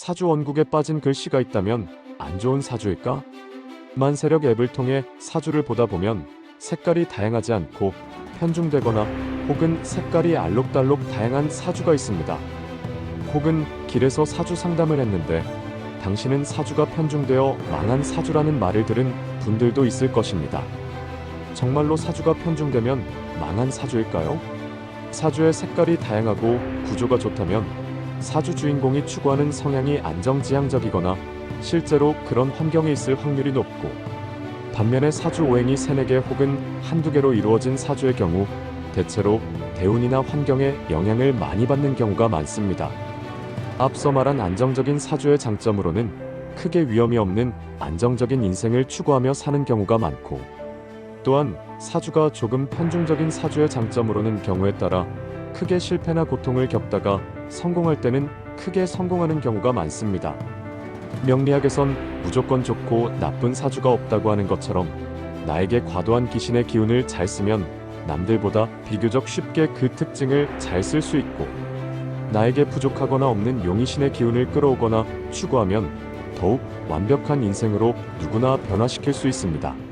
사주 원국에 빠진 글씨가 있다면 안 좋은 사주일까? 만세력 앱을 통해 사주를 보다 보면 색깔이 다양하지 않고 편중되거나 혹은 색깔이 알록달록 다양한 사주가 있습니다. 혹은 길에서 사주 상담을 했는데 당신은 사주가 편중되어 망한 사주라는 말을 들은 분들도 있을 것입니다. 정말로 사주가 편중되면 망한 사주일까요? 사주의 색깔이 다양하고 구조가 좋다면 사주 주인공이 추구하는 성향이 안정지향적이거나 실제로 그런 환경에 있을 확률이 높고 반면에 사주 오행이 세네 개 혹은 한두 개로 이루어진 사주의 경우 대체로 대운이나 환경에 영향을 많이 받는 경우가 많습니다. 앞서 말한 안정적인 사주의 장점으로는 크게 위험이 없는 안정적인 인생을 추구하며 사는 경우가 많고 또한 사주가 조금 편중적인 사주의 장점으로는 경우에 따라 크게 실패나 고통을 겪다가 성공할 때는 크게 성공하는 경우가 많습니다. 명리학에선 무조건 좋고 나쁜 사주가 없다고 하는 것처럼 나에게 과도한 기신의 기운을 잘 쓰면 남들보다 비교적 쉽게 그 특징을 잘 쓸 수 있고 나에게 부족하거나 없는 용의신의 기운을 끌어오거나 추구하면 더욱 완벽한 인생으로 누구나 변화시킬 수 있습니다.